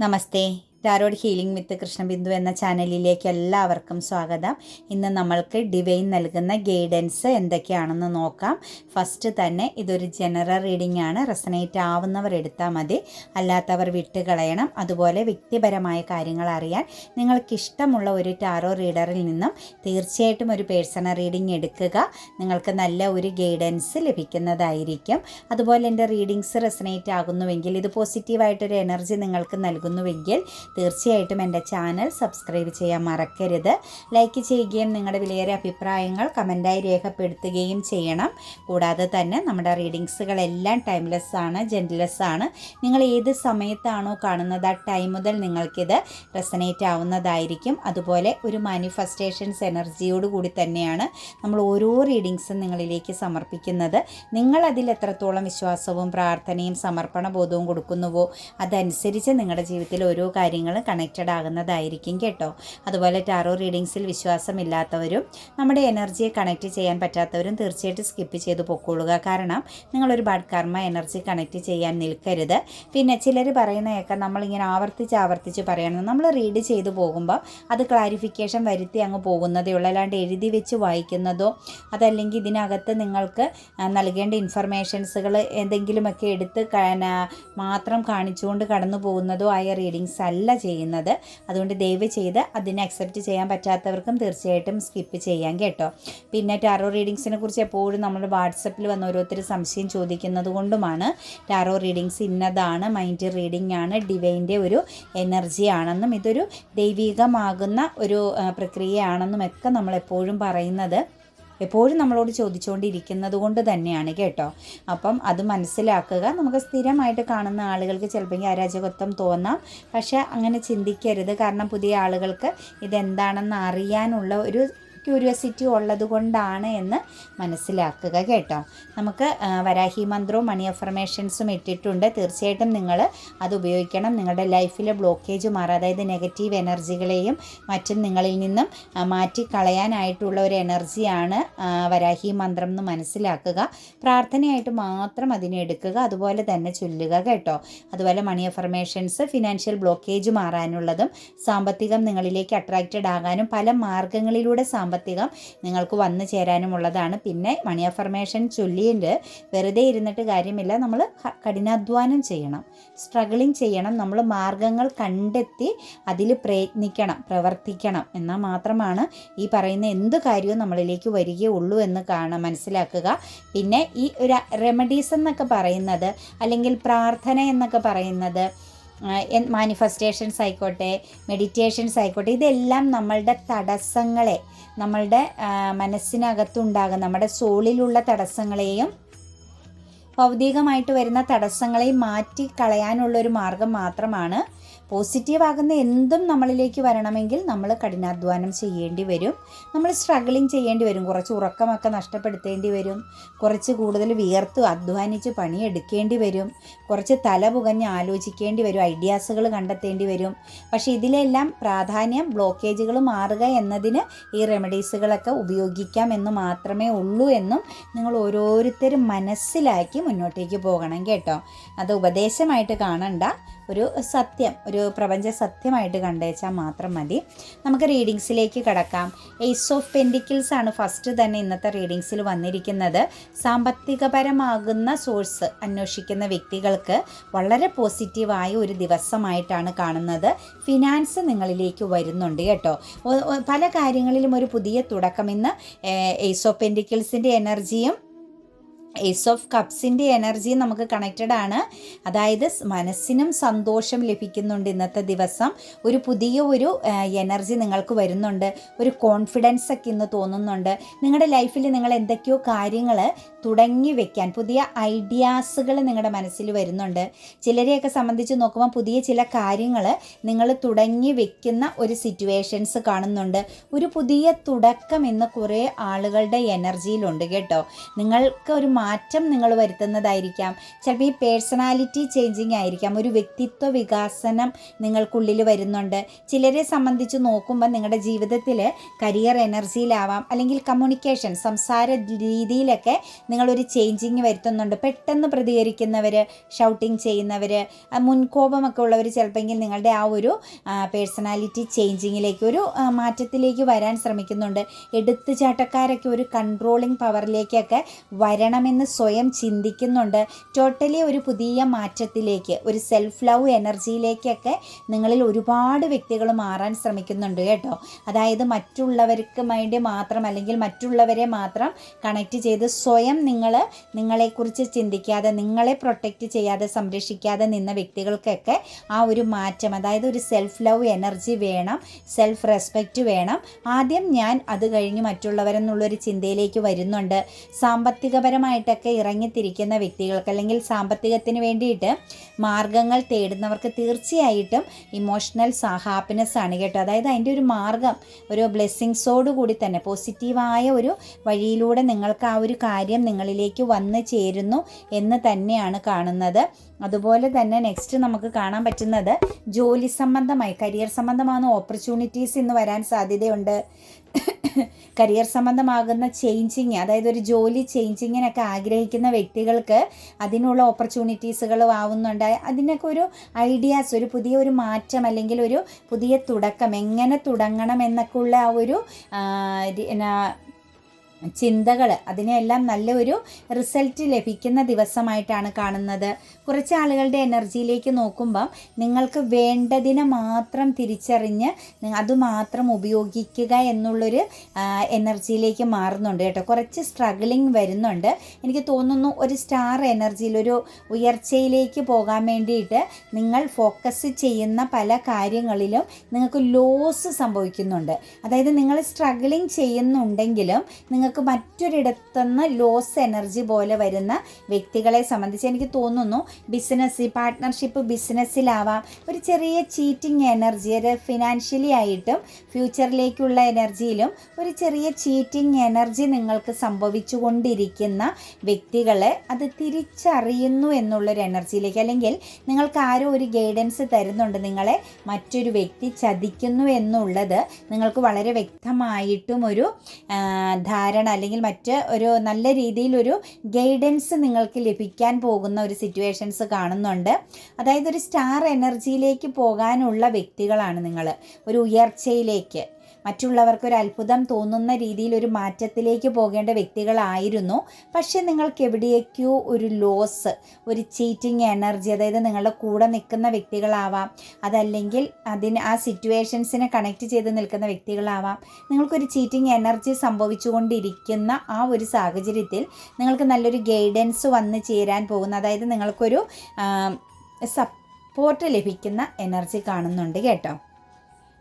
నమస్తే tarot healing വിത്ത് കൃഷ്ണബിന്ദു എന്ന ചാനലിലേക്ക് എല്ലാവർക്കും സ്വാഗതം. ഇന്ന് നമ്മൾക്ക് ഡിവൈൻ നൽകുന്ന ഗൈഡൻസ് എന്തൊക്കെയാണെന്ന് നോക്കാം. ഫസ്റ്റ് തന്നെ ഇതൊരു ജനറൽ റീഡിംഗ് ആണ്. റെസനേറ്റ് ആവുന്നവർ എടുത്താൽ മതി. അല്ലാത്തവർ വിട്ടുകളയണം അതുപോലെ വ്യക്തിപരമായ കാര്യങ്ങൾ അറിയാൻ നിങ്ങൾക്കിഷ്ടമുള്ള ഒരു ടാറോ റീഡറിൽ നിന്നും തീർച്ചയായിട്ടും ഒരു പേഴ്സണൽ റീഡിംഗ് എടുക്കുക. നിങ്ങൾക്ക് നല്ല ഒരു ഗൈഡൻസ് ലഭിക്കുന്നതായിരിക്കും. അതുപോലെ എന്റെ റീഡിങ്സ് റെസനേറ്റ് ആകുന്നുവെങ്കിൽ ഇത് പോസിറ്റീവായിട്ടൊരു എനർജി നിങ്ങൾക്ക് നൽകുന്നുവെങ്കിൽ തീർച്ചയായിട്ടും എന്റെ ചാനൽ സബ്സ്ക്രൈബ് ചെയ്യാൻ മറക്കരുത്. ലൈക്ക് ചെയ്യുകയും നിങ്ങളുടെ വിലയേറിയ അഭിപ്രായങ്ങൾ കമന്റായി രേഖപ്പെടുത്തുകയും ചെയ്യണം. കൂടാതെ തന്നെ നമ്മുടെ റീഡിങ്സുകളെല്ലാം ടൈംലെസ് ആണ് ജെന്റ്ലെസ് ആണ്. നിങ്ങൾ ഏത് സമയത്താണോ കാണുന്നത് ആ ടൈം മുതൽ നിങ്ങൾക്കിത് റെസനേറ്റ് ആവുന്നതായിരിക്കും. അതുപോലെ ഒരു മാനിഫെസ്റ്റേഷൻസ് എനർജിയോട് കൂടി തന്നെയാണ് നമ്മൾ ഓരോ റീഡിങ്സും നിങ്ങളിലേക്ക് സമർപ്പിക്കുന്നത്. നിങ്ങൾ അതിൽ എത്രത്തോളം വിശ്വാസവും പ്രാർത്ഥനയും സമർപ്പണ ബോധവും കൊടുക്കുന്നുവോ അതനുസരിച്ച് നിങ്ങളുടെ ജീവിതത്തിൽ ഓരോ കാര്യങ്ങളും കണക്റ്റഡ് ആകുന്നതായിരിക്കും കേട്ടോ. അതുപോലെ ടാറോ റീഡിങ്സിൽ വിശ്വാസമില്ലാത്തവരും നമ്മുടെ എനർജിയെ കണക്റ്റ് ചെയ്യാൻ പറ്റാത്തവരും തീർച്ചയായിട്ടും സ്കിപ്പ് ചെയ്ത് പൊക്കോളുക. കാരണം നിങ്ങളൊരു ബാഡ് കർമ്മ എനർജി കണക്റ്റ് ചെയ്യാൻ നിൽക്കരുത്. പിന്നെ ചിലർ പറയുന്നതൊക്കെ നമ്മളിങ്ങനെ ആവർത്തിച്ച് ആവർത്തിച്ച് പറയണം. നമ്മൾ റീഡ് ചെയ്തു പോകുമ്പോൾ അത് ക്ലാരിഫിക്കേഷൻ വരുത്തി അങ്ങ് പോകുന്നതേ ഉള്ളൂ. അല്ലാണ്ട് എഴുതി വെച്ച് വായിക്കുന്നതോ അതല്ലെങ്കിൽ ഇതിനകത്ത് നിങ്ങൾക്ക് നൽകേണ്ട ഇൻഫർമേഷൻസുകൾ എന്തെങ്കിലുമൊക്കെ എടുത്ത് മാത്രം കാണിച്ചുകൊണ്ട് കടന്നു പോകുന്നതോ ആയ റീഡിങ്സ് അല്ല. ചെയ്യുന്നത്. അതുകൊണ്ട് ദയവ് ചെയ്ത് അതിനെ അക്സെപ്റ്റ് ചെയ്യാൻ പറ്റാത്തവർക്കും തീർച്ചയായിട്ടും സ്കിപ്പ് ചെയ്യാം കേട്ടോ. പിന്നെ ടാറോ റീഡിങ്സിനെ കുറിച്ച് എപ്പോഴും നമ്മൾ വാട്സപ്പിൽ വന്ന് ഓരോരുത്തർ സംശയം ചോദിക്കുന്നത് കൊണ്ടുമാണ് ടാറോ റീഡിങ്സ് ഇന്നതാണ് മൈൻഡ് റീഡിംഗ് ആണ് ഡിവൈന്റെ ഒരു എനർജി ആണെന്നും ഇതൊരു ദൈവികമാകുന്ന ഒരു പ്രക്രിയയാണെന്നും ഒക്കെ നമ്മൾ എപ്പോഴും പറയുന്നത്. എപ്പോഴും നമ്മളോട് ചോദിച്ചുകൊണ്ടിരിക്കുന്നത് കൊണ്ട് തന്നെയാണ് കേട്ടോ. അപ്പം അത് മനസ്സിലാക്കുക. നമുക്ക് സ്ഥിരമായിട്ട് കാണുന്ന ആളുകൾക്ക് ചിലപ്പോൾ അരാജകത്വം തോന്നാം. പക്ഷേ അങ്ങനെ ചിന്തിക്കരുത്. കാരണം പുതിയ ആളുകൾക്ക് ഇതെന്താണെന്ന് അറിയാനുള്ള ഒരു ക്യൂരിയോസിറ്റി ഉള്ളത് കൊണ്ടാണ് എന്ന് മനസ്സിലാക്കുക കേട്ടോ. നമുക്ക് വരാഹി മന്ത്രവും മണി അഫർമേഷൻസും ഇട്ടിട്ടുണ്ട്. തീർച്ചയായിട്ടും നിങ്ങൾ അത് ഉപയോഗിക്കണം. നിങ്ങളുടെ ലൈഫിലെ ബ്ലോക്കേജ് മാറുക അതായത് നെഗറ്റീവ് എനർജികളെയും മറ്റും നിങ്ങളിൽ നിന്നും മാറ്റിക്കളയാനായിട്ടുള്ള ഒരു എനർജിയാണ് വരാഹി മന്ത്രം എന്ന് മനസ്സിലാക്കുക. പ്രാർത്ഥനയായിട്ട് മാത്രം അതിനെ എടുക്കുക. അതുപോലെ തന്നെ ചൊല്ലുക കേട്ടോ. അതുപോലെ മണി അഫർമേഷൻസ് ഫിനാൻഷ്യൽ ബ്ലോക്കേജ് മാറാനുള്ളതും സാമ്പത്തികം നിങ്ങളിലേക്ക് അട്രാക്റ്റഡ് ആകാനും പല മാർഗങ്ങളിലൂടെ സാമ്പത്തികം നിങ്ങൾക്ക് വന്നു ചേരാനുമുള്ളതാണ്. പിന്നെ മണി അഫർമേഷൻ ചൊല്ലിയിട്ട് വെറുതെ ഇരുന്നിട്ട് കാര്യമില്ല. നമ്മൾ കഠിനാധ്വാനം ചെയ്യണം. സ്ട്രഗിളിങ് ചെയ്യണം. നമ്മൾ മാർഗങ്ങൾ കണ്ടെത്തി അതിൽ പ്രയത്നിക്കണം പ്രവർത്തിക്കണം എന്നാൽ മാത്രമാണ് ഈ പറയുന്ന എന്ത് കാര്യവും നമ്മളിലേക്ക് വരികയുള്ളൂ എന്ന് കാണാൻ മനസ്സിലാക്കുക. പിന്നെ ഈ ഒരു റെമഡീസ് എന്നൊക്കെ പറയുന്നത് അല്ലെങ്കിൽ പ്രാർത്ഥന എന്നൊക്കെ പറയുന്നത് മാനിഫെസ്റ്റേഷൻസ് ആയിക്കോട്ടെ മെഡിറ്റേഷൻസ് ആയിക്കോട്ടെ ഇതെല്ലാം നമ്മളുടെ തടസ്സങ്ങളെ നമ്മളുടെ മനസ്സിനകത്തുണ്ടാകുന്ന നമ്മുടെ സോളിലുള്ള തടസ്സങ്ങളെയും ഭൗതികമായിട്ട് വരുന്ന തടസ്സങ്ങളെയും മാറ്റി കളയാനുള്ളൊരു മാർഗം മാത്രമാണ് പോസിറ്റീവ് ആകുന്ന എന്തും നമ്മളിലേക്ക് വരണമെങ്കിൽ നമ്മൾ കഠിനാധ്വാനം ചെയ്യേണ്ടി വരും. നമ്മൾ സ്ട്രഗിളിങ് ചെയ്യേണ്ടി വരും. കുറച്ച് ഉറക്കമൊക്കെ നഷ്ടപ്പെടുത്തേണ്ടി വരും. കുറച്ച് കൂടുതൽ വിയർത്ത് അധ്വാനിച്ച് പണിയെടുക്കേണ്ടി വരും. കുറച്ച് തല പുകഞ്ഞ് ആലോചിക്കേണ്ടി വരും. ഐഡിയാസുകൾ കണ്ടെത്തേണ്ടി വരും. പക്ഷേ ഇതിലെല്ലാം പ്രാധാന്യം ബ്ലോക്കേജുകൾ മാറുക എന്നതിന് ഈ റെമഡീസുകളൊക്കെ ഉപയോഗിക്കാം എന്ന് മാത്രമേ ഉള്ളൂ എന്നും നിങ്ങൾ ഓരോരുത്തരും മനസ്സിലാക്കി മുന്നോട്ടേക്ക് പോകണം കേട്ടോ. അത് ഉപദേശമായിട്ട് കാണണ്ട. ഒരു സത്യം ഒരു പ്രപഞ്ച സത്യമായിട്ട് കണ്ടേച്ചാൽ മാത്രം മതി. നമുക്ക് റീഡിങ്സിലേക്ക് കടക്കാം. എയ്സ് ഓഫ് പെൻഡിക്കിൾസ് ആണ് ഫസ്റ്റ് തന്നെ ഇന്നത്തെ റീഡിങ്സിൽ വന്നിരിക്കുന്നത്. സാമ്പത്തികപരമാകുന്ന സോഴ്സ് അന്വേഷിക്കുന്ന വ്യക്തികൾക്ക് വളരെ പോസിറ്റീവായ ഒരു ദിവസമായിട്ടാണ് കാണുന്നത്. ഫിനാൻസ് നിങ്ങളിലേക്ക് വരുന്നുണ്ട് കേട്ടോ. പല കാര്യങ്ങളിലും ഒരു പുതിയ തുടക്കം ഇന്ന് എയ്സ് ഓഫ് പെൻഡിക്കിൾസിന്റെ എനർജിയും ഏസ് ഓഫ് കപ്സിന്റെ എനർജി നമുക്ക് കണക്റ്റഡ് ആണ്. അതായത് മനസ്സിനും സന്തോഷം ലഭിക്കുന്നുണ്ട് ഇന്നത്തെ ദിവസം. ഒരു പുതിയ ഒരു എനർജി നിങ്ങൾക്ക് വരുന്നുണ്ട്. ഒരു കോൺഫിഡൻസ് ഒക്കെ ഇന്ന് തോന്നുന്നുണ്ട്. നിങ്ങളുടെ ലൈഫിൽ നിങ്ങൾ എന്തൊക്കെയോ കാര്യങ്ങൾ തുടങ്ങി വെക്കാൻ പുതിയ ഐഡിയാസുകൾ നിങ്ങളുടെ മനസ്സിൽ വരുന്നുണ്ട്. ചിലരെയൊക്കെ സംബന്ധിച്ച് നോക്കുമ്പോൾ പുതിയ ചില കാര്യങ്ങൾ നിങ്ങൾ തുടങ്ങി വെക്കുന്ന ഒരു സിറ്റുവേഷൻസ് കാണുന്നുണ്ട്. ഒരു പുതിയ തുടക്കം ഇന്ന് കുറേ ആളുകളുടെ എനർജിയിലുണ്ട് കേട്ടോ. നിങ്ങൾക്ക് ഒരു മാറ്റം നിങ്ങൾ വരുത്തുന്നതായിരിക്കാം. ചിലപ്പോൾ ഈ പേഴ്സണാലിറ്റി ചേഞ്ചിങ് ആയിരിക്കാം. ഒരു വ്യക്തിത്വ വികാസനം നിങ്ങൾക്കുള്ളിൽ വരുന്നുണ്ട്. ചിലരെ സംബന്ധിച്ച് നോക്കുമ്പോൾ നിങ്ങളുടെ ജീവിതത്തിൽ കരിയർ എനർജിയിലാവാം. അല്ലെങ്കിൽ കമ്മ്യൂണിക്കേഷൻ സംസാര രീതിയിലൊക്കെ നിങ്ങളൊരു ചേഞ്ചിങ് വരുത്തുന്നുണ്ട്. പെട്ടെന്ന് പ്രതികരിക്കുന്നവർ ഷൗട്ടിങ് ചെയ്യുന്നവർ മുൻകോപമൊക്കെ ഉള്ളവർ ചിലപ്പോൾ നിങ്ങളുടെ ആ ഒരു പേഴ്സണാലിറ്റി ചേഞ്ചിങ്ങിലേക്ക് ഒരു മാറ്റത്തിലേക്ക് വരാൻ ശ്രമിക്കുന്നുണ്ട്. എടുത്തുചാട്ടക്കാരൊക്കെ ഒരു കൺട്രോളിങ് പവറിലേക്കൊക്കെ വരണമെന്ന് സ്വയം ചിന്തിക്കുന്നുണ്ട്. ടോട്ടലി ഒരു പുതിയ മാറ്റത്തിലേക്ക് ഒരു സെൽഫ് ലവ് എനർജിയിലേക്കൊക്കെ നിങ്ങളിൽ ഒരുപാട് വ്യക്തികൾ മാറാൻ ശ്രമിക്കുന്നുണ്ട് കേട്ടോ. അതായത് മറ്റുള്ളവർക്ക് വേണ്ടി മാത്രം അല്ലെങ്കിൽ മറ്റുള്ളവരെ മാത്രം കണക്ട് ചെയ്ത് സ്വയം നിങ്ങൾ നിങ്ങളെക്കുറിച്ച് ചിന്തിക്കാതെ നിങ്ങളെ പ്രൊട്ടക്റ്റ് ചെയ്യാതെ സംരക്ഷിക്കാതെ നിന്ന വ്യക്തികൾക്കൊക്കെ ആ ഒരു മാറ്റം അതായത് ഒരു സെൽഫ് ലവ് എനർജി വേണം സെൽഫ് റെസ്പെക്റ്റ് വേണം. ആദ്യം ഞാൻ അത് കഴിഞ്ഞ് മറ്റുള്ളവരെന്നുള്ളൊരു ചിന്തയിലേക്ക് വരുന്നുണ്ട്. സാമ്പത്തികപരമായിട്ടൊക്കെ ഇറങ്ങിത്തിരിക്കുന്ന വ്യക്തികൾക്ക് അല്ലെങ്കിൽ സാമ്പത്തികത്തിന് വേണ്ടിയിട്ട് മാർഗങ്ങൾ തേടുന്നവർക്ക് തീർച്ചയായിട്ടും ഇമോഷണൽ ഹാപ്പിനെസ് ആണ് കേട്ടോ. അതായത് അതിന്റെ ഒരു മാർഗം ഒരു ബ്ലെസ്സിങ്സോട് കൂടി തന്നെ പോസിറ്റീവായ ഒരു വഴിയിലൂടെ നിങ്ങൾക്ക് ആ ഒരു കാര്യം നിങ്ങളിലേക്ക് വന്ന് ചേരുന്നു എന്ന് തന്നെയാണ് കാണുന്നത്. അതുപോലെ തന്നെ നെക്സ്റ്റ് നമുക്ക് കാണാൻ പറ്റുന്നത് ജോലി സംബന്ധമായി കരിയർ സംബന്ധമാണ് ഓപ്പർച്യൂണിറ്റീസ് ഇന്ന് വരാൻ സാധ്യതയുണ്ട്? കരിയർ സംബന്ധമാകുന്ന ചേഞ്ചിങ് അതായത് ഒരു ജോലി ചേഞ്ചിങ്ങിനൊക്കെ ആഗ്രഹിക്കുന്ന വ്യക്തികൾക്ക് അതിനുള്ള ഓപ്പർച്യൂണിറ്റീസുകൾ ആവുന്നുണ്ട്. അതിനൊക്കെ ഒരു ഐഡിയാസ് ഒരു പുതിയ ഒരു മാറ്റം അല്ലെങ്കിൽ ഒരു പുതിയ തുടക്കം എങ്ങനെ തുടങ്ങണം എന്നൊക്കെ ഉള്ള ആ ഒരു ചിന്തകൾ അതിനെല്ലാം നല്ലൊരു റിസൾട്ട് ലഭിക്കുന്ന ദിവസമായിട്ടാണ് കാണുന്നത്. കുറച്ച് ആളുകളുടെ എനർജിയിലേക്ക് നോക്കുമ്പം നിങ്ങൾക്ക് വേണ്ടതിനെ മാത്രം തിരിച്ചറിഞ്ഞ് അതുമാത്രം അത് മാത്രം ഉപയോഗിക്കുക എന്നുള്ളൊരു എനർജിയിലേക്ക് മാറുന്നുണ്ട് കേട്ടോ. കുറച്ച് സ്ട്രഗിളിങ് വരുന്നുണ്ട്. എനിക്ക് തോന്നുന്നു ഒരു സ്റ്റാർ എനർജിയിൽ ഒരു ഉയർച്ചയിലേക്ക് പോകാൻ വേണ്ടിയിട്ട് നിങ്ങൾ ഫോക്കസ് ചെയ്യുന്ന പല കാര്യങ്ങളിലും നിങ്ങൾക്ക് ലോസ് സംഭവിക്കുന്നുണ്ട്. അതായത് നിങ്ങൾ സ്ട്രഗിളിങ് ചെയ്യുന്നുണ്ടെങ്കിലും നിങ്ങൾക്ക് മറ്റൊരിടത്തുനിന്ന് ലോസ് എനർജി പോലെ വരുന്ന വ്യക്തികളെ സംബന്ധിച്ച് എനിക്ക് തോന്നുന്നു ബിസിനസ് പാർട്ട്ണർഷിപ്പ് ബിസിനസ്സിലാവാം ഒരു ചെറിയ ചീറ്റിംഗ് എനർജി ഒരു ഫിനാൻഷ്യലി ആയിട്ടും ഫ്യൂച്ചറിലേക്കുള്ള എനർജിയിലും ഒരു ചെറിയ ചീറ്റിംഗ് എനർജി നിങ്ങൾക്ക് സംഭവിച്ചുകൊണ്ടിരിക്കുന്ന വ്യക്തികളെ അത് തിരിച്ചറിയുന്നു എന്നുള്ളൊരു എനർജിയിലേക്ക് അല്ലെങ്കിൽ നിങ്ങൾക്ക് ആരോ ഒരു ഗൈഡൻസ് തരുന്നുണ്ട് നിങ്ങളെ മറ്റൊരു വ്യക്തി ചതിക്കുന്നു എന്നുള്ളത് നിങ്ങൾക്ക് വളരെ വ്യക്തമായിട്ടും ഒരു ആ, ധാരണ അല്ലെങ്കിൽ മറ്റ് ഒരു നല്ല രീതിയിലൊരു ഗൈഡൻസ് നിങ്ങൾക്ക് ലഭിക്കാൻ പോകുന്ന ഒരു സിറ്റുവേഷൻസ് കാണുന്നുണ്ട്. അതായത് ഒരു സ്റ്റാർ എനർജിയിലേക്ക് പോകാനുള്ള വ്യക്തികളാണ് നിങ്ങൾ. ഒരു ഉയർച്ചയിലേക്ക് മറ്റുള്ളവർക്ക് ഒരു അത്ഭുതം തോന്നുന്ന രീതിയിൽ ഒരു മാറ്റത്തിലേക്ക് പോകേണ്ട വ്യക്തികളായിരുന്നു. പക്ഷേ നിങ്ങൾക്ക് എവിടേക്കോ ഒരു ലോസ് ഒരു ചീറ്റിംഗ് എനർജി അതായത് നിങ്ങളുടെ കൂടെ നിൽക്കുന്ന വ്യക്തികളാവാം. അതല്ലെങ്കിൽ അതിന് ആ സിറ്റുവേഷൻസിനെ കണക്ട് ചെയ്ത് നിൽക്കുന്ന വ്യക്തികളാവാം. നിങ്ങൾക്കൊരു ചീറ്റിംഗ് എനർജി സംഭവിച്ചുകൊണ്ടിരിക്കുന്ന ആ ഒരു സാഹചര്യത്തിൽ നിങ്ങൾക്ക് നല്ലൊരു ഗൈഡൻസ് വന്ന് ചേരാൻ പോകുന്ന അതായത് നിങ്ങൾക്കൊരു സപ്പോർട്ട് ലഭിക്കുന്ന എനർജി കാണുന്നുണ്ട് കേട്ടോ.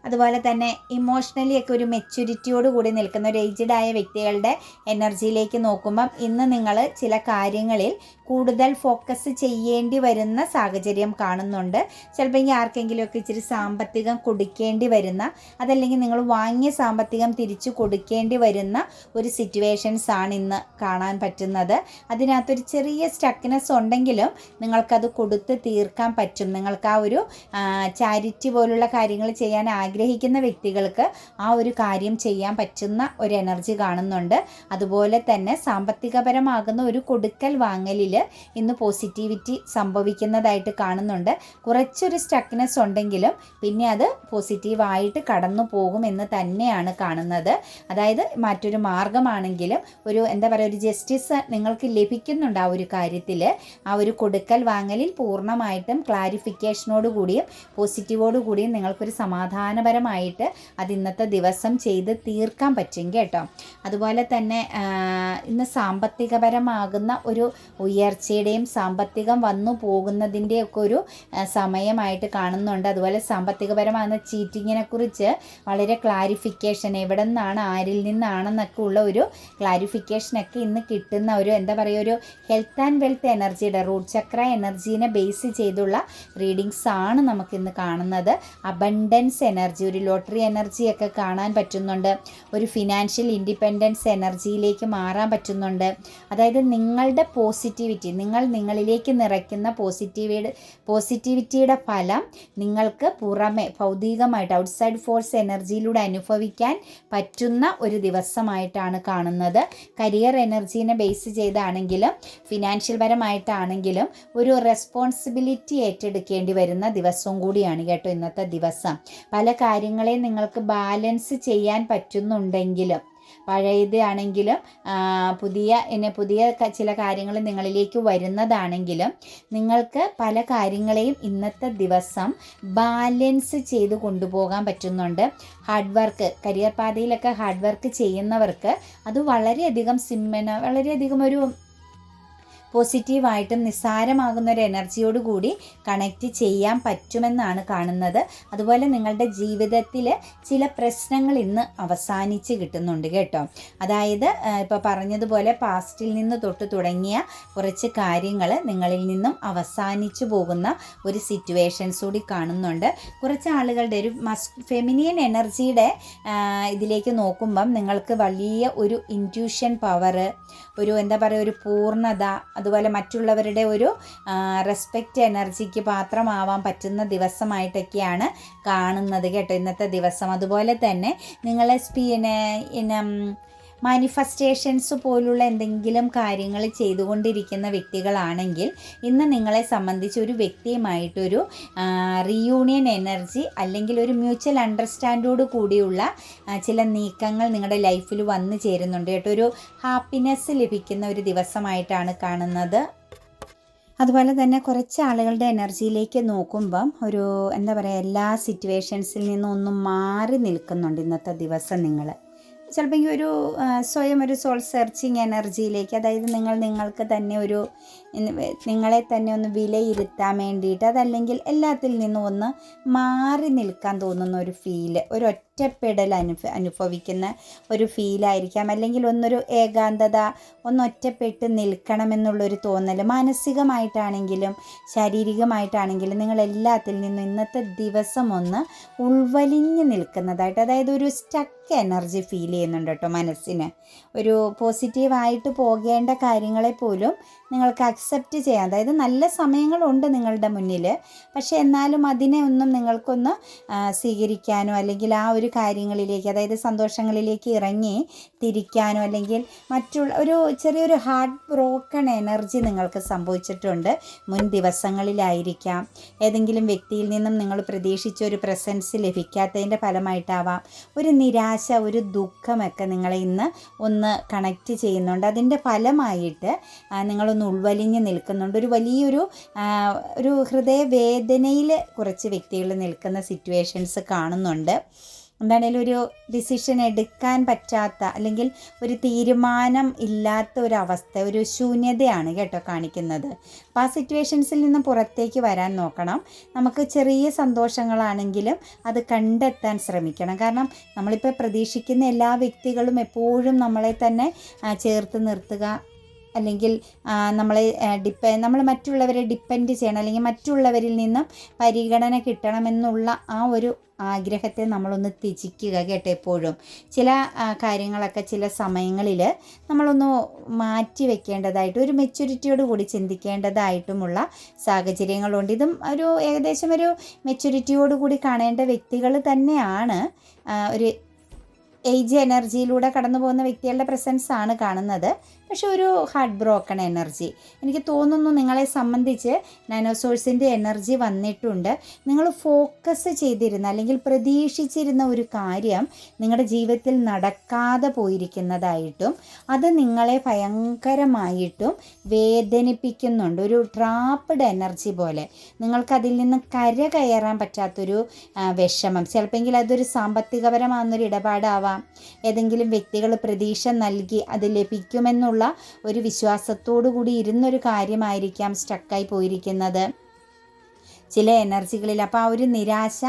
അതുപോലെ തന്നെ ഇമോഷണലി ഒക്കെ ഒരു മെച്യൂരിറ്റിയോട് കൂടി നിൽക്കുന്ന ഒരു ഏജ്ഡ് ആയ വ്യക്തികളുടെ എനർജിയിലേക്ക് നോക്കുമ്പം ഇന്ന് നിങ്ങൾ ചില കാര്യങ്ങളിൽ കൂടുതൽ ഫോക്കസ് ചെയ്യേണ്ടി വരുന്ന സാഹചര്യം കാണുന്നുണ്ട്. ചിലപ്പോൾ ഇനി ആർക്കെങ്കിലുമൊക്കെ ഇച്ചിരി സാമ്പത്തികം കൊടുക്കേണ്ടി വരുന്ന അതല്ലെങ്കിൽ നിങ്ങൾ വാങ്ങിയ സാമ്പത്തികം തിരിച്ചു കൊടുക്കേണ്ടി വരുന്ന ഒരു സിറ്റുവേഷൻസ് ആണ് ഇന്ന് കാണാൻ പറ്റുന്നത്. അതിനകത്തൊരു ചെറിയ സ്റ്റക്നെസ് ഉണ്ടെങ്കിലും നിങ്ങൾക്കത് കൊടുത്ത് തീർക്കാൻ പറ്റും. നിങ്ങൾക്ക് ആ ഒരു ചാരിറ്റി പോലുള്ള കാര്യങ്ങൾ ചെയ്യാൻ ആഗ്രഹിക്കുന്ന വ്യക്തികൾക്ക് ആ ഒരു കാര്യം ചെയ്യാൻ പറ്റുന്ന ഒരു എനർജി കാണുന്നുണ്ട്. അതുപോലെ തന്നെ സാമ്പത്തികപരമാകുന്ന ഒരു കൊടുക്കൽ വാങ്ങലിൽ ഇന്ന് പോസിറ്റിവിറ്റി സംഭവിക്കുന്നതായിട്ട് കാണുന്നുണ്ട്. കുറച്ചൊരു സ്റ്റക്നെസ് ഉണ്ടെങ്കിലും പിന്നെ അത് പോസിറ്റീവായിട്ട് കടന്നു പോകും എന്ന് തന്നെയാണ് കാണുന്നത്. അതായത് മറ്റൊരു മാർഗമാണെങ്കിലും ഒരു എന്താ പറയുക ഒരു ജസ്റ്റിസ് നിങ്ങൾക്ക് ലഭിക്കുന്നുണ്ട് ആ ഒരു കാര്യത്തിൽ. ആ ഒരു കൊടുക്കൽ വാങ്ങലിൽ പൂർണമായിട്ടും ക്ലാരിഫിക്കേഷനോട് കൂടിയും പോസിറ്റീവോട് കൂടിയും നിങ്ങൾക്കൊരു സമാധാനപരമായിട്ട് അത് ഇന്നത്തെ ദിവസം ചെയ്ത് തീർക്കാൻ പറ്റും കേട്ടോ. അതുപോലെ തന്നെ ഇന്ന് സാമ്പത്തികപരമാകുന്ന ഒരു ഉയർച്ചയുടെയും സാമ്പത്തികം വന്നു പോകുന്നതിന്റെയൊക്കെ ഒരു സമയമായിട്ട് കാണുന്നുണ്ട്. അതുപോലെ സാമ്പത്തികപരമാകുന്ന ചീറ്റിങ്ങിനെ കുറിച്ച് വളരെ ക്ലാരിഫിക്കേഷൻ എവിടെ നിന്നാണ് ആരിൽ നിന്നാണെന്നൊക്കെ ഉള്ള ഒരു ക്ലാരിഫിക്കേഷനൊക്കെ ഇന്ന് കിട്ടുന്ന ഒരു എന്താ പറയുക ഒരു ഹെൽത്ത് ആൻഡ് വെൽത്ത് എനർജിയുടെ റൂട്ട് ചക്ര എനർജീനെ ബേസ് ചെയ്തുള്ള റീഡിങ്സ് ആണ് നമുക്കിന്ന് കാണുന്നത്. അബണ്ടൻസ് എനർജി ഒരു ലോട്ടറി എനർജിയൊക്കെ കാണാൻ പറ്റുന്നുണ്ട്. ഒരു ഫിനാൻഷ്യൽ ഇൻഡിപെൻഡൻസ് എനർജിയിലേക്ക് മാറാൻ പറ്റുന്നുണ്ട്. അതായത് നിങ്ങളുടെ പോസിറ്റിവിറ്റി നിങ്ങൾ നിങ്ങളിലേക്ക് നിറയ്ക്കുന്ന പോസിറ്റിവിയുടെ പോസിറ്റിവിറ്റിയുടെ ഫലം നിങ്ങൾക്ക് പുറമെ ഭൗതികമായിട്ട് ഔട്ട്സൈഡ് ഫോഴ്സ് എനർജിയിലൂടെ അനുഭവിക്കാൻ പറ്റുന്ന ഒരു ദിവസമായിട്ടാണ് കാണുന്നത്. കരിയർ എനർജീനെ ബേസ് ചെയ്താണെങ്കിലും ഫിനാൻഷ്യൽ പരമായിട്ടാണെങ്കിലും ഒരു റെസ്പോൺസിബിലിറ്റി ഏറ്റെടുക്കേണ്ടി വരുന്ന ദിവസവും കൂടിയാണ് കേട്ടോ ഇന്നത്തെ ദിവസം. പല കാര്യങ്ങളെയും നിങ്ങൾക്ക് ബാലൻസ് ചെയ്യാൻ പറ്റുന്നുണ്ടെങ്കിലും പഴയത് ആണെങ്കിലും പുതിയ എന്നെ പുതിയ ചില കാര്യങ്ങൾ നിങ്ങളിലേക്ക് വരുന്നതാണെങ്കിലും നിങ്ങൾക്ക് പല കാര്യങ്ങളെയും ഇന്നത്തെ ദിവസം ബാലൻസ് ചെയ്ത് കൊണ്ടുപോകാൻ പറ്റുന്നുണ്ട്. ഹാർഡ് വർക്ക് കരിയർ പാതയിലൊക്കെ ഹാർഡ് വർക്ക് ചെയ്യുന്നവർക്ക് അത് വളരെയധികം സിമ്മന വളരെയധികം ഒരു പോസിറ്റീവായിട്ടും നിസ്സാരമാകുന്ന ഒരു എനർജിയോട് കൂടി കണക്റ്റ് ചെയ്യാൻ പറ്റുമെന്നാണ് കാണുന്നത്. അതുപോലെ നിങ്ങളുടെ ജീവിതത്തിൽ ചില പ്രശ്നങ്ങൾ ഇന്ന് അവസാനിച്ച് കിട്ടുന്നുണ്ട് കേട്ടോ. അതായത് ഇപ്പോൾ പറഞ്ഞതുപോലെ പാസ്റ്റിൽ നിന്ന് തൊട്ട് തുടങ്ങിയ കുറച്ച് കാര്യങ്ങൾ നിങ്ങളിൽ നിന്നും അവസാനിച്ചു പോകുന്ന ഒരു സിറ്റുവേഷൻസ് കൂടി കാണുന്നുണ്ട്. കുറച്ച് ആളുകളുടെ ഒരു മസ് ഫെമിനിയൻ എനർജിയുടെ ഇതിലേക്ക് നോക്കുമ്പം നിങ്ങൾക്ക് വലിയ ഒരു ഇന്റ്യൂഷൻ പവർ ഒരു എന്താ പറയുക ഒരു പൂർണത അതുപോലെ മറ്റുള്ളവരുടെ ഒരു റെസ്പെക്റ്റ് എനർജിക്ക് പാത്രമാവാൻ പറ്റുന്ന ദിവസമായിട്ടൊക്കെയാണ് കാണുന്നത് കേട്ടോ ഇന്നത്തെ ദിവസം. അതുപോലെ തന്നെ നിങ്ങളെ സ്പീനെ ഇനം മാനിഫെസ്റ്റേഷൻസ് പോലുള്ള എന്തെങ്കിലും കാര്യങ്ങൾ ചെയ്തുകൊണ്ടിരിക്കുന്ന വ്യക്തികളാണെങ്കിൽ ഇന്ന് നിങ്ങളെ സംബന്ധിച്ച് ഒരു വ്യക്തിയുമായിട്ടൊരു റീയൂണിയൻ എനർജി അല്ലെങ്കിൽ ഒരു മ്യൂച്വൽ അണ്ടർസ്റ്റാൻഡോട് കൂടിയുള്ള ചില നീക്കങ്ങൾ നിങ്ങളുടെ ലൈഫിൽ വന്നു ചേരുന്നുണ്ട് കേട്ടോ. ഒരു ഹാപ്പിനെസ് ലഭിക്കുന്ന ഒരു ദിവസമായിട്ടാണ് കാണുന്നത്. അതുപോലെ തന്നെ കുറച്ച് ആളുകളുടെ എനർജിയിലേക്ക് നോക്കുമ്പം ഒരു എന്താ പറയുക എല്ലാ സിറ്റുവേഷൻസിൽ നിന്നും ഒന്നും മാറി നിൽക്കുന്നുണ്ട് ഇന്നത്തെ ദിവസം നിങ്ങൾ ചിലപ്പോൾ ഒരു സ്വയം ഒരു സോൾ സെർച്ചിങ് എനർജിയിലേക്ക് അതായത് നിങ്ങൾ നിങ്ങൾക്ക് തന്നെ ഒരു നിങ്ങളെ തന്നെ ഒന്ന് വിലയിരുത്താൻ വേണ്ടിയിട്ട് അതല്ലെങ്കിൽ എല്ലാത്തിൽ നിന്നും ഒന്ന് മാറി നിൽക്കാൻ തോന്നുന്ന ഒരു ഫീൽ ഒരു ഒറ്റപ്പെടൽ അനുഭ അനുഭവിക്കുന്ന ഒരു ഫീലായിരിക്കാം അല്ലെങ്കിൽ ഒന്നൊരു ഏകാന്തത ഒന്ന് ഒറ്റപ്പെട്ട് നിൽക്കണമെന്നുള്ളൊരു തോന്നൽ മാനസികമായിട്ടാണെങ്കിലും ശാരീരികമായിട്ടാണെങ്കിലും നിങ്ങൾ എല്ലാത്തിൽ നിന്നും ഇന്നത്തെ ദിവസം ഒന്ന് ഉൾവലിഞ്ഞ് നിൽക്കുന്നതായിട്ട് അതായത് ഒരു സ്റ്റക്ക് എനർജി ഫീൽ ചെയ്യുന്നുണ്ട് കേട്ടോ മനസ്സിന്. ഒരു പോസിറ്റീവായിട്ട് പോകേണ്ട കാര്യങ്ങളെ പോലും നിങ്ങൾക്ക് അക്സെപ്റ്റ് ചെയ്യാം. അതായത് നല്ല സമയങ്ങളുണ്ട് നിങ്ങളുടെ മുന്നിൽ പക്ഷേ എന്നാലും അതിനെ ഒന്നും നിങ്ങൾക്കൊന്ന് സ്വീകരിക്കാനോ അല്ലെങ്കിൽ ആ ഒരു കാര്യങ്ങളിലേക്ക് അതായത് സന്തോഷങ്ങളിലേക്ക് ഇറങ്ങി തിരിക്കാനോ അല്ലെങ്കിൽ മറ്റുള്ള ഒരു ചെറിയൊരു ഹാർട്ട് ബ്രോക്കൺ എനർജി നിങ്ങൾക്ക് സംഭവിച്ചിട്ടുണ്ട്. മുൻ ദിവസങ്ങളിലായിരിക്കാം. ഏതെങ്കിലും വ്യക്തിയിൽ നിന്നും നിങ്ങൾ പ്രതീക്ഷിച്ച ഒരു പ്രസൻസ് ലഭിക്കാത്തതിന്റെ ഫലമായിട്ടാവാം. ഒരു നിരാശ ഒരു ദുഃഖമൊക്കെ നിങ്ങളെ ഇന്ന് ഒന്ന് കണക്റ്റ് ചെയ്യുന്നുണ്ട്. അതിന്റെ ഫലമായിട്ട് നിങ്ങളൊന്ന് ഉൾവലിഞ്ഞ് നിൽക്കുന്നുണ്ട്. ഒരു വലിയൊരു ഒരു ഹൃദയവേദനയിൽ കുറച്ച് വ്യക്തികൾ നിൽക്കുന്ന സിറ്റുവേഷൻസ് കാണുന്നുണ്ട്. എന്താണേലും ഒരു ഡിസിഷൻ എടുക്കാൻ പറ്റാത്ത അല്ലെങ്കിൽ ഒരു തീരുമാനം ഇല്ലാത്ത ഒരു അവസ്ഥ ഒരു ശൂന്യതയാണ് കേട്ടോ കാണിക്കുന്നത്. അപ്പോൾ ആ സിറ്റുവേഷൻസിൽ നിന്ന് പുറത്തേക്ക് വരാൻ നോക്കണം. നമുക്ക് ചെറിയ സന്തോഷങ്ങളാണെങ്കിലും അത് കണ്ടെത്താൻ ശ്രമിക്കണം. കാരണം നമ്മളിപ്പോൾ പ്രതീക്ഷിക്കുന്ന എല്ലാ വ്യക്തികളും എപ്പോഴും നമ്മളെ തന്നെ ചേർത്ത് നിർത്തുക അല്ലെങ്കിൽ നമ്മൾ ഡിപ്പ നമ്മൾ മറ്റുള്ളവരെ ഡിപ്പെൻഡ് ചെയ്യണം അല്ലെങ്കിൽ മറ്റുള്ളവരിൽ നിന്നും പരിഗണന കിട്ടണമെന്നുള്ള ആ ഒരു ആഗ്രഹത്തെ നമ്മളൊന്ന് ത്യജിക്കുക കേട്ടോ എപ്പോഴും. ചില കാര്യങ്ങളൊക്കെ ചില സമയങ്ങളിൽ നമ്മളൊന്ന് മാറ്റി വെക്കേണ്ടതായിട്ട് ഒരു മെച്യൂരിറ്റിയോട് കൂടി ചിന്തിക്കേണ്ടതായിട്ടുമുള്ള സാഹചര്യങ്ങളുണ്ട്. ഇതും ഒരു ഏകദേശം ഒരു മെച്യൂരിറ്റിയോട് കൂടി കാണേണ്ട വ്യക്തികൾ തന്നെയാണ് ഒരു ഏജ് എനർജിയിലൂടെ കടന്നു പോകുന്ന വ്യക്തികളുടെ പ്രസൻസ് ആണ് കാണുന്നത്. പക്ഷെ ഒരു ഹാർട്ട് ബ്രോക്കൺ എനർജി എനിക്ക് തോന്നുന്നു നിങ്ങളെ സംബന്ധിച്ച് നാനോസോഴ്സിന്റെ എനർജി വന്നിട്ടുണ്ട്. നിങ്ങൾ ഫോക്കസ് ചെയ്തിരുന്ന അല്ലെങ്കിൽ പ്രതീക്ഷിച്ചിരുന്ന ഒരു കാര്യം നിങ്ങളുടെ ജീവിതത്തിൽ നടക്കാതെ പോയിരിക്കുന്നതായിട്ടും അത് നിങ്ങളെ ഭയങ്കരമായിട്ടും വേദനിപ്പിക്കുന്നുണ്ട്. ഒരു ട്രാപ്പ്ഡ് എനർജി പോലെ. നിങ്ങൾക്കതിൽ നിന്ന് കര കയറാൻ പറ്റാത്തൊരു വിഷമം. ചിലപ്പോൾ അതൊരു സാമ്പത്തികപരമാകുന്നൊരു ഇടപാടാവാം. ഏതെങ്കിലും വ്യക്തികൾ പ്രതീക്ഷ നൽകി അത് ലഭിക്കുമെന്നുള്ള എന്നുള്ള ഒരു വിശ്വാസത്തോടു കൂടി ഇരുന്നൊരു കാര്യമായിരിക്കാം സ്റ്റക്കായി പോയിരിക്കുന്നത്. ചില എനർജികളിൽ അപ്പോൾ ആ ഒരു നിരാശ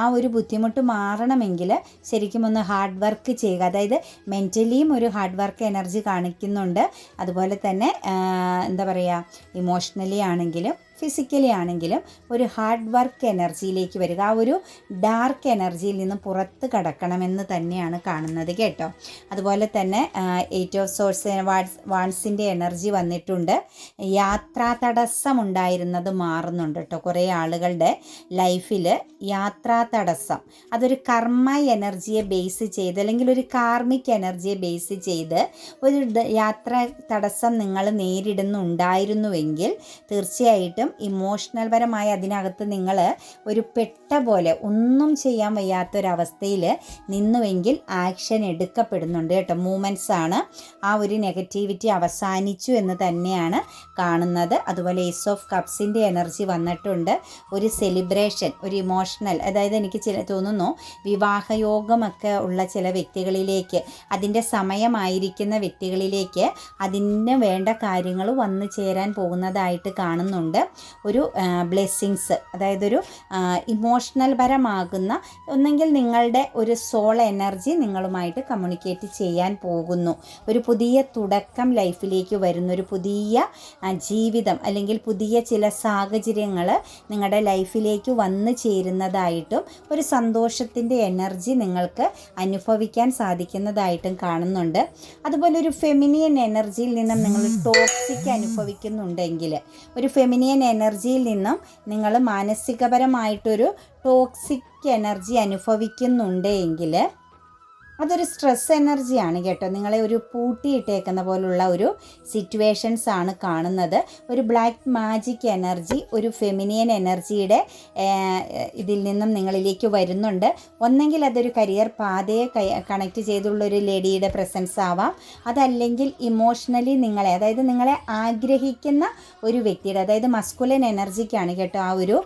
ആ ഒരു ബുദ്ധിമുട്ട് മാറണമെങ്കിൽ ശരിക്കും ഒന്ന് ഹാർഡ് വർക്ക് ചെയ്യുക. അതായത് മെന്റലിയും ഒരു ഹാർഡ് വർക്ക് എനർജി കാണിക്കുന്നുണ്ട്. അതുപോലെ തന്നെ എന്താ പറയുക ഇമോഷണലി ആണെങ്കിലും ഫിസിക്കലി ആണെങ്കിലും ഒരു ഹാർഡ് വർക്ക് എനർജിയിലേക്ക് വരിക ആ ഒരു ഡാർക്ക് എനർജിയിൽ നിന്ന് പുറത്ത് കടക്കണമെന്ന് തന്നെയാണ് കാണുന്നത് കേട്ടോ. അതുപോലെ തന്നെ എയ്റ്റ് ഓഫ് സോഴ്സ് വാട്സ് വാൺസിന്റെ എനർജി വന്നിട്ടുണ്ട്. യാത്രാ തടസ്സം ഉണ്ടായിരുന്നത് മാറുന്നുണ്ട് കേട്ടോ കുറേ ആളുകളുടെ ലൈഫിൽ യാത്രാ തടസ്സം. അതൊരു കർമ്മ എനർജിയെ ബേസ് ചെയ്ത് അല്ലെങ്കിൽ ഒരു കാർമിക് എനർജിയെ ബേസ് ചെയ്ത് ഒരു യാത്ര തടസ്സം നിങ്ങൾ നേരിടുന്നുണ്ടായിരുന്നുവെങ്കിൽ തീർച്ചയായിട്ടും ഇമോഷണൽ പരമായി അതിനകത്ത് നിങ്ങൾ ഒരു പെട്ട പോലെ ഒന്നും ചെയ്യാൻ വയ്യാത്തൊരവസ്ഥയിൽ നിന്നുവെങ്കിൽ ആക്ഷൻ എടുക്കപ്പെടുന്നുണ്ട് കേട്ടോ. മൂമെന്റ്സ് ആണ്. ആ ഒരു നെഗറ്റിവിറ്റി അവസാനിച്ചു എന്ന് തന്നെയാണ് കാണുന്നത്. അതുപോലെ ഏസ് ഓഫ് കപ്സിന്റെ എനർജി വന്നിട്ടുണ്ട്. ഒരു സെലിബ്രേഷൻ ഒരു ഇമോഷണൽ അതായത് എനിക്ക് ചില തോന്നുന്നു വിവാഹയോഗമൊക്കെ ഉള്ള ചില വ്യക്തികളിലേക്ക് അതിന്റെ സമയമായിരിക്കുന്ന വ്യക്തികളിലേക്ക് അതിന് വേണ്ട കാര്യങ്ങൾ വന്നു ചേരാൻ പോകുന്നതായിട്ട് കാണുന്നുണ്ട്. ഒരു ബ്ലെസ്സിങ്സ് അതായത് ഒരു ഇമോഷണൽ പരമാകുന്ന ഒന്നെങ്കിൽ നിങ്ങളുടെ ഒരു സോൾ എനർജി നിങ്ങളുമായിട്ട് കമ്മ്യൂണിക്കേറ്റ് ചെയ്യാൻ പോകുന്നു. ഒരു പുതിയ തുടക്കം ലൈഫിലേക്ക് വരുന്ന ഒരു പുതിയ ജീവിതം അല്ലെങ്കിൽ പുതിയ ചില സാഹചര്യങ്ങൾ നിങ്ങളുടെ ലൈഫിലേക്ക് വന്നു ചേരുന്നതായിട്ടും ഒരു സന്തോഷത്തിന്റെ എനർജി നിങ്ങൾക്ക് അനുഭവിക്കാൻ സാധിക്കുന്നതായിട്ടും കാണുന്നുണ്ട്. അതുപോലെ ഒരു ഫെമിനിയൻ എനർജിയിൽ നിന്നും നിങ്ങൾ ടോക്സിക് അനുഭവിക്കുന്നുണ്ടെങ്കിൽ ഒരു ഫെമിനിയൻ എനർജിയിൽ നിന്നും നിങ്ങൾ മാനസികപരമായിട്ടൊരു ടോക്സിക് എനർജി അനുഭവിക്കുന്നുണ്ട് എങ്കിൽ അതൊരു സ്ട്രെസ് എനർജിയാണ് കേട്ടോ. നിങ്ങളെ ഒരു പൂട്ടിയിട്ടേക്കുന്ന പോലുള്ള ഒരു സിറ്റുവേഷൻസ് ആണ് കാണുന്നത്. ഒരു ബ്ലാക്ക് മാജിക് എനർജി ഒരു ഫെമിനിയൻ എനർജിയുടെ ഇതിൽ നിന്നും നിങ്ങളിലേക്ക് വരുന്നുണ്ട്. ഒന്നെങ്കിൽ അതൊരു കരിയർ പാതയെ കണക്ട് ചെയ്തുള്ള ഒരു ലേഡിയുടെ പ്രസൻസ് ആവാം. അതല്ലെങ്കിൽ ഇമോഷണലി നിങ്ങളെ അതായത് നിങ്ങളെ ആഗ്രഹിക്കുന്ന ഒരു വ്യക്തിയുടെ അതായത് മസ്കുലൻ എനർജിക്കാണ് കേട്ടോ ആ ഒരു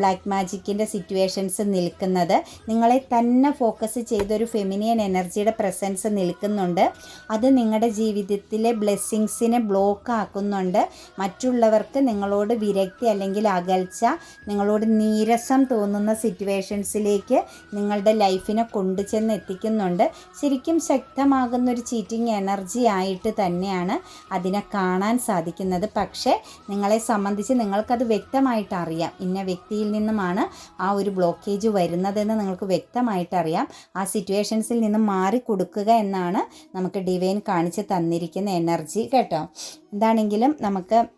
ബ്ലാക്ക് മാജിക്കിന്റെ സിറ്റുവേഷൻസ് നിൽക്കുന്നത്. നിങ്ങളെ തന്നെ ഫോക്കസ് ചെയ്തൊരു ഫെമിനിയൻ എനർജിയുടെ പ്രസൻസ് നിൽക്കുന്നുണ്ട്. അത് നിങ്ങളുടെ ജീവിതത്തിലെ ബ്ലെസ്സിങ്സിനെ ബ്ലോക്ക് ആക്കുന്നുണ്ട്. മറ്റുള്ളവർക്ക് നിങ്ങളോട് വിരക്തി അല്ലെങ്കിൽ അകൽച്ച നിങ്ങളോട് നീരസം തോന്നുന്ന സിറ്റുവേഷൻസിലേക്ക് നിങ്ങളുടെ ലൈഫിനെ കൊണ്ടുചെന്ന് എത്തിക്കുന്നുണ്ട്. ശരിക്കും ശക്തമാകുന്ന ഒരു ചീറ്റിംഗ് എനർജി ആയിട്ട് തന്നെയാണ് അതിനെ കാണാൻ സാധിക്കുന്നത്. പക്ഷേ നിങ്ങളെ സംബന്ധിച്ച് നിങ്ങൾക്കത് വ്യക്തമായിട്ട് അറിയാം. ഇന്ന വ്യക്തിയിൽ നിന്നുമാണ് ആ ഒരു ബ്ലോക്കേജ് വരുന്നതെന്ന് നിങ്ങൾക്ക് വ്യക്തമായിട്ട് അറിയാം. ആ സിറ്റുവേഷൻസിൽ നിന്ന് മാറി കൊടുക്കുക എന്നാണ് നമുക്ക് ഡിവൈൻ കാണിച്ച് തന്നിരിക്കുന്ന എനർജി കേട്ടോ. എന്താണെങ്കിലും നമുക്ക്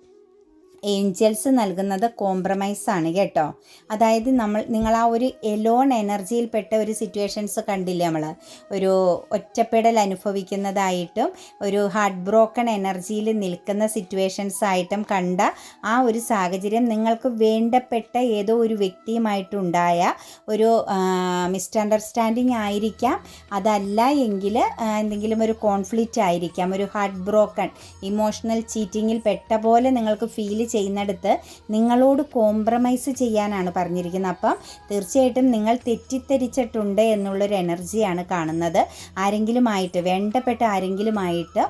ഏഞ്ചൽസ് നൽകുന്നത് കോംപ്രമൈസ് ആണ് കേട്ടോ. അതായത് നമ്മൾ നിങ്ങൾ ആ ഒരു എലോൺ എനർജിയിൽപ്പെട്ട ഒരു സിറ്റുവേഷൻസ് കണ്ടില്ലേ നമ്മൾ ഒരു ഒറ്റപ്പെടൽ അനുഭവിക്കുന്നതായിട്ടും ഒരു ഹാർട്ട് ബ്രോക്കൺ എനർജിയിൽ നിൽക്കുന്ന സിറ്റുവേഷൻസ് ആയിട്ടും കണ്ട ആ ഒരു സാഹചര്യം നിങ്ങൾക്ക് വേണ്ടപ്പെട്ട ഏതോ ഒരു വ്യക്തിയുമായിട്ടുണ്ടായ ഒരു മിസ്അണ്ടർസ്റ്റാൻഡിങ് ആയിരിക്കാം. അതല്ല എങ്കിൽ എന്തെങ്കിലും ഒരു കോൺഫ്ലിക്റ്റ് ആയിരിക്കാം. ഒരു ഹാർട്ട് ബ്രോക്കൺ ഇമോഷണൽ ചീറ്റിങ്ങിൽ പെട്ട പോലെ നിങ്ങൾക്ക് ഫീൽ ചെയ്യുന്നിടത്ത് നിങ്ങളോട് കോംപ്രമൈസ് ചെയ്യാനാണ് പറഞ്ഞിരിക്കുന്നത്. അപ്പം തീർച്ചയായിട്ടും നിങ്ങൾ തെറ്റിദ്ധരിച്ചിട്ടുണ്ട് എന്നുള്ളൊരു എനർജിയാണ് കാണുന്നത്. ആരെങ്കിലുമായിട്ട് വേണ്ടപ്പെട്ട ആരെങ്കിലുമായിട്ടോ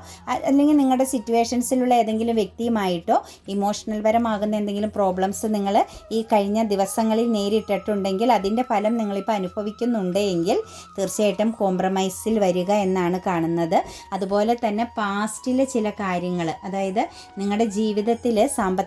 അല്ലെങ്കിൽ നിങ്ങളുടെ സിറ്റുവേഷൻസിലുള്ള ഏതെങ്കിലും വ്യക്തിയുമായിട്ടോ ഇമോഷണൽ പരമാകുന്ന എന്തെങ്കിലും പ്രോബ്ലംസ് നിങ്ങൾ ഈ കഴിഞ്ഞ ദിവസങ്ങളിൽ നേരിട്ടിട്ടുണ്ടെങ്കിൽ അതിന്റെ ഫലം നിങ്ങളിപ്പോൾ അനുഭവിക്കുന്നുണ്ട് എങ്കിൽ തീർച്ചയായിട്ടും കോംപ്രമൈസിൽ വരിക എന്നാണ് കാണുന്നത്. അതുപോലെ തന്നെ പാസ്റ്റിലെ ചില കാര്യങ്ങൾ അതായത് നിങ്ങളുടെ ജീവിതത്തിൽ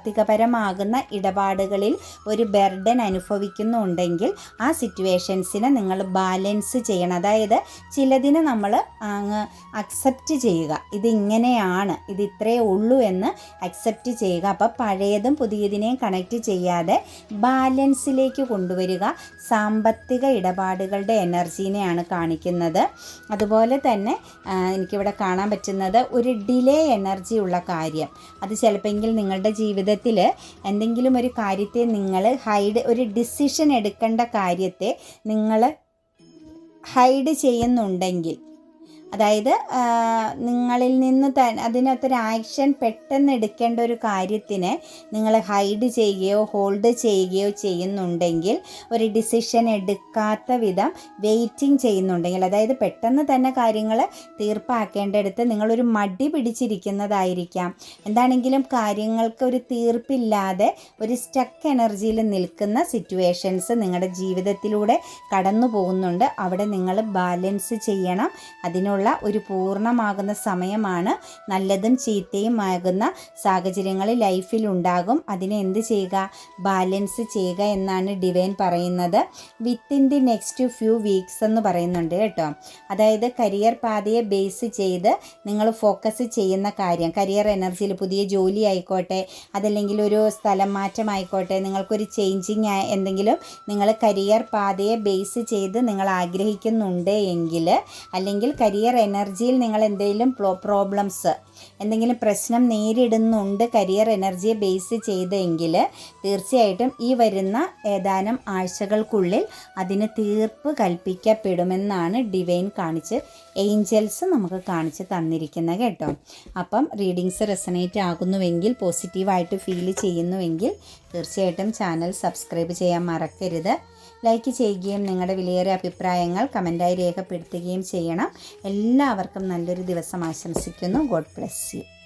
സാമ്പത്തികപരമാകുന്ന ഇടപാടുകളിൽ ഒരു ബെർഡൻ അനുഭവിക്കുന്നുണ്ടെങ്കിൽ ആ സിറ്റുവേഷൻസിനെ നിങ്ങൾ ബാലൻസ് ചെയ്യണം. അതായത് ചിലതിനെ നമ്മൾ അങ്ങ് അക്സെപ്റ്റ് ചെയ്യുക. ഇതിങ്ങനെയാണ് ഇത് ഇത്രയേ ഉള്ളൂ എന്ന് അക്സെപ്റ്റ് ചെയ്യുക. അപ്പോൾ പഴയതും പുതിയതിനെയും കണക്റ്റ് ചെയ്യാതെ ബാലൻസിലേക്ക് കൊണ്ടുവരിക സാമ്പത്തിക ഇടപാടുകളുടെ എനർജീനെയാണ് കാണിക്കുന്നത്. അതുപോലെ തന്നെ എനിക്കിവിടെ കാണാൻ പറ്റുന്നത് ഒരു ഡിലേ എനർജി ഉള്ള കാര്യം. അത് ചിലപ്പോൾ നിങ്ങളുടെ ജീവിതത്തിൽ എന്തെങ്കിലും ഒരു കാര്യത്തെ നിങ്ങൾ ഹൈഡ് ഒരു ഡിസിഷൻ എടുക്കേണ്ട കാര്യത്തെ നിങ്ങൾ ഹൈഡ് ചെയ്യുന്നുണ്ടെങ്കിൽ അതായത് നിങ്ങളിൽ നിന്ന് ത അതിനകത്തൊരു ആക്ഷൻ പെട്ടെന്ന് എടുക്കേണ്ട ഒരു കാര്യത്തിന് നിങ്ങൾ ഹൈഡ് ചെയ്യുകയോ ഹോൾഡ് ചെയ്യുകയോ ചെയ്യുന്നുണ്ടെങ്കിൽ ഒരു ഡിസിഷൻ എടുക്കാത്ത വിധം വെയിറ്റിംഗ് ചെയ്യുന്നുണ്ടെങ്കിൽ അതായത് പെട്ടെന്ന് തന്നെ കാര്യങ്ങൾ തീർപ്പാക്കേണ്ടടുത്ത് നിങ്ങളൊരു മടി പിടിച്ചിരിക്കുന്നതായിരിക്കാം. എന്താണെങ്കിലും കാര്യങ്ങൾക്ക് ഒരു തീർപ്പില്ലാതെ ഒരു സ്റ്റക്ക് എനർജിയിൽ നിൽക്കുന്ന സിറ്റുവേഷൻസ് നിങ്ങളുടെ ജീവിതത്തിലൂടെ കടന്നു പോകുന്നുണ്ട് അവിടെ നിങ്ങൾ ബാലൻസ് ചെയ്യണം. അതിനുള്ള ചെയ്യാനുള്ള ഒരു പൂർണമാകുന്ന സമയമാണ് നല്ലതും ചീത്തയും ആകുന്ന സാഹചര്യങ്ങൾ ലൈഫിൽ ഉണ്ടാകും. അതിനെ എന്ത് ചെയ്യുക? ബാലൻസ് ചെയ്യുക എന്നാണ് ഡിവൈൻ പറയുന്നത്. Within the next few weeks എന്ന് പറയുന്നുണ്ട് കേട്ടോ. അതായത് കരിയർ പാതയെ ബേസ് ചെയ്ത് നിങ്ങൾ ഫോക്കസ് ചെയ്യുന്ന കാര്യം. കരിയർ എനർജിയിൽ പുതിയ ജോലി ആയിക്കോട്ടെ അതല്ലെങ്കിൽ ഒരു സ്ഥലം മാറ്റം ആയിക്കോട്ടെ നിങ്ങൾക്കൊരു ചേഞ്ചിങ് എന്തെങ്കിലും നിങ്ങൾ കരിയർ പാതയെ ബേസ് ചെയ്ത് നിങ്ങൾ ആഗ്രഹിക്കുന്നുണ്ട് എങ്കിൽ അല്ലെങ്കിൽ എനർജിയിൽ നിങ്ങൾ എന്തെങ്കിലും പ്രോബ്ലംസ് എന്തെങ്കിലും പ്രശ്നം നേരിടുന്നുണ്ട് കരിയർ എനർജിയെ ബേസ് ചെയ്തെങ്കിൽ തീർച്ചയായിട്ടും ഈ വരുന്ന ഏതാനും ആഴ്ചകൾക്കുള്ളിൽ അതിന് തീർപ്പ് കൽപ്പിക്കപ്പെടുമെന്നാണ് ഡിവൈൻ കാണിച്ച് ഏഞ്ചൽസ് നമുക്ക് കാണിച്ച് തന്നിരിക്കുന്നത് കേട്ടോ. അപ്പം റീഡിങ്സ് റെസനേറ്റ് ആകുന്നുവെങ്കിൽ പോസിറ്റീവായിട്ട് ഫീൽ ചെയ്യുന്നുവെങ്കിൽ തീർച്ചയായിട്ടും ചാനൽ സബ്സ്ക്രൈബ് ചെയ്യാൻ മറക്കരുത്. ലൈക്ക് ചെയ്യുകയും നിങ്ങളുടെ വിലയേറിയ അഭിപ്രായങ്ങൾ കമന്റായി രേഖപ്പെടുത്തുകയും ചെയ്യണം. എല്ലാവർക്കും നല്ലൊരു ദിവസം ആശംസിക്കുന്നു. God bless you